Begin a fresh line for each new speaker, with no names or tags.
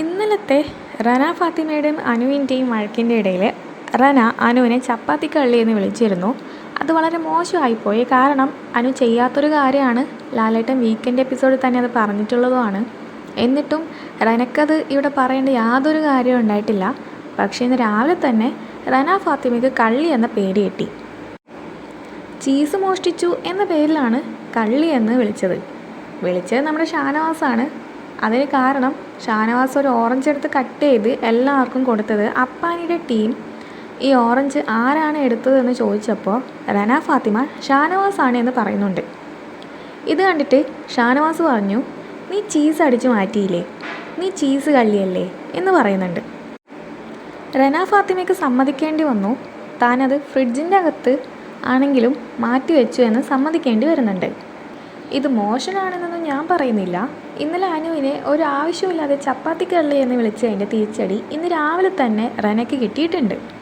ഇന്നലത്തെ റന ഫാത്തിമയുടെയും അനുവിന്റെയും വഴക്കിന്റെ ഇടയിൽ റന അനുവിനെ ചപ്പാത്തി കള്ളി എന്ന് വിളിച്ചിരുന്നു. അത് വളരെ മോശമായിപ്പോയി കാരണം അനു ചെയ്യാത്തൊരു കാര്യമാണ് ലാലേട്ടൻ വീക്കെൻഡ് എപ്പിസോഡിൽ തന്നെ അത് പറഞ്ഞിട്ടുള്ളതുമാണ്. എന്നിട്ടും റനക്കത് ഇവിടെ പറയേണ്ട യാതൊരു കാര്യവും ഉണ്ടായിട്ടില്ല. പക്ഷേ ഇന്ന് രാവിലെ തന്നെ റന ഫാത്തിമയ്ക്ക് കള്ളി എന്ന പേര് കിട്ടി. ചീസ് മോഷ്ടിച്ചു എന്ന പേരിലാണ് കള്ളി എന്ന് വിളിച്ചത്. വിളിച്ചത് നമ്മുടെ ഷാനവാസാണ്. അതിന് കാരണം ഷാനവാസ് ഒരു ഓറഞ്ച് എടുത്ത് കട്ട് ചെയ്ത് എല്ലാവർക്കും കൊടുത്തത് അപ്പാനിയുടെ ടീം ഈ ഓറഞ്ച് ആരാണ് എടുത്തതെന്ന് ചോദിച്ചപ്പോൾ റന ഫാത്തിമ ഷാനവാസ് ആണ് എന്ന് പറയുന്നുണ്ട്. ഇത് കണ്ടിട്ട് ഷാനവാസ് പറഞ്ഞു നീ ചീസ് അടിച്ചു മാറ്റിയില്ലേ? നീ ചീസ് കള്ളിയല്ലേ? എന്ന് പറയുന്നുണ്ട്. റന ഫാത്തിമയ്ക്ക് സമ്മതിക്കേണ്ടി വന്നു. താനത് ഫ്രിഡ്ജിന്റെ അകത്ത് ആണെങ്കിലും മാറ്റി വെച്ചു എന്ന് സമ്മതിക്കേണ്ടി വരുന്നുണ്ട്. ഇത് മോശമാണെന്നൊന്നും ഞാൻ പറയുന്നില്ല. ഇന്നലെ അനുവിനെ ഒരു ആവശ്യമില്ലാതെ ചപ്പാത്തി കള്ളി എന്ന് വിളിച്ചതിന്റെ തിരിച്ചടി ഇന്ന് രാവിലെ തന്നെ റനയ്ക്ക് കിട്ടിയിട്ടുണ്ട്.